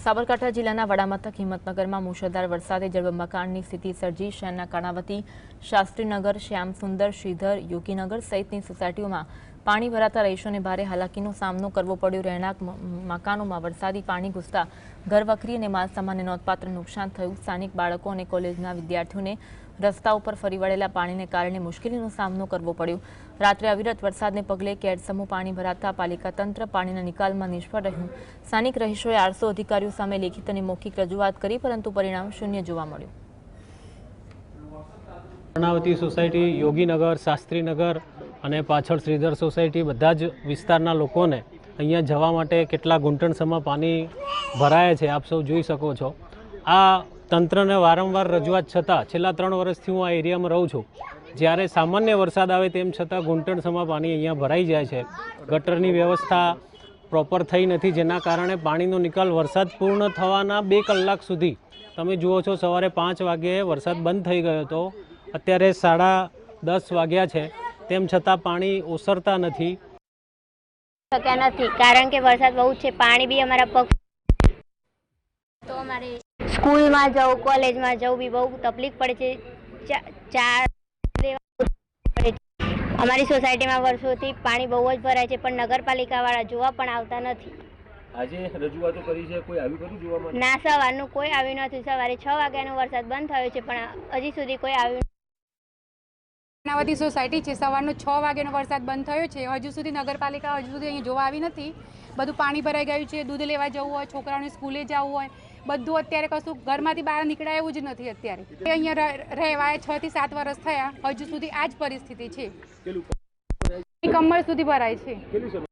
સાબરકાંઠા જિલ્લાના વડામથક હિંમતનગરમાં મુશળધાર વરસાદે જળબંબાકાંડની સ્થિતિ સર્જી શહેરના કર્ણાવતી, શાસ્ત્રીનગર, શ્યામસુંદર, શ્રીધર, યોગીનગર સહિતની સોસાયટીઓમાં પાણી ભરાતા રહીશોને ભારે હાલાકીનો સામનો કરવો પડ્યો. રહેણાંક મકાનોમાં વરસાદી પાણી ઘૂસતા ઘરવખરી અને માલસામાનને નોંધપાત્ર નુકસાન થયું. સ્થાનિક બાળકો અને કોલેજના વિદ્યાર્થીઓને રસ્તા ઉપર ફરી વળેલા પાણીને કારણે મુશ્કેલીનો સામનો કરવો પડ્યો. રાત્રે અવિરત વરસાદને પગલે કેડસમો પાણી ભરાતા પાલિકા તંત્ર પાણીના નિકાલમાં નિષ્ફળ રહ્યું. સ્થાનિક રહીશોએ આરસો અધિકારીઓ સામે લેખિત અને મૌખિક રજૂઆત કરી, પરંતુ પરિણામ શૂન્ય જોવા મળ્યું. કર્ણાવતી સોસાયટી યોગીનગર, શાસ્ત્રીનગર અને પાછળ શ્રીધર સોસાયટી બધા જ વિસ્તારના લોકોને અહીંયા જવા માટે કેટલા ઘૂંટણસમાં પાણી ભરાયા છે, આપ સૌ જોઈ શકો છો. આ તંત્રને વારંવાર રજૂઆત છતાં છેલ્લા ત્રણ વર્ષથી હું આ એરિયામાં રહું છું. જ્યારે સામાન્ય વરસાદ આવે તેમ છતાં ઘૂંટણસમાં પાણી અહીંયા ભરાઈ જાય છે. ગટરની વ્યવસ્થા પ્રોપર થઈ નથી, જેના કારણે પાણીનો નિકાલ વરસાદ પૂર્ણ થવાના બે કલાક સુધી. તમે જુઓ છો, સવારે પાંચ વાગ્યે વરસાદ બંધ થઈ ગયો હતો. અત્યારે સાડા દસ વાગ્યા છે. તેમ છતાં પાણી ઓસરતા નથી. શક્યા નથી કારણ કે વરસાદ બહુ છે પાણી બી અમારા પગ તો અમારે સ્કૂલમાં જવું કોલેજમાં જવું બી બહુ તકલીફ પડે છે. ચા- ચા પડે છે અમારી સોસાયટીમાં વર્ષોથી પાણી બહુ જ ભરાય છે પણ નગરપાલિકાવાળા જોવા પણ આવતા નથી. આજે રજૂઆતો કરી છે કોઈ આવ્યું ખરું જોવા ના સવારનું કોઈ આવ્યું નથી. સવારે છ વાગ્યાનો વરસાદ બંધ થયો છે પણ હજી સુધી કોઈ આવ્યું કર્ણાવતી સોસાયટી છે. સવારનો છ વાગ્યાનો વરસાદ બંધ થયો છે. હજુ સુધી નગરપાલિકા હજુ સુધી અહીં જોવા આવી નથી. બધું પાણી ભરાઈ ગયું છે. દૂધ લેવા જવું હોય છોકરાઓને સ્કૂલે જવું હોય બધું અત્યારે કશું ઘરમાંથી બહાર નીકળાય એવું જ નથી અત્યારે. અહીંયા રહેવાય છ થી સાત વર્ષ થયા. હજુ સુધી આ જ પરિસ્થિતિ છે. કમર સુધી ભરાય છે.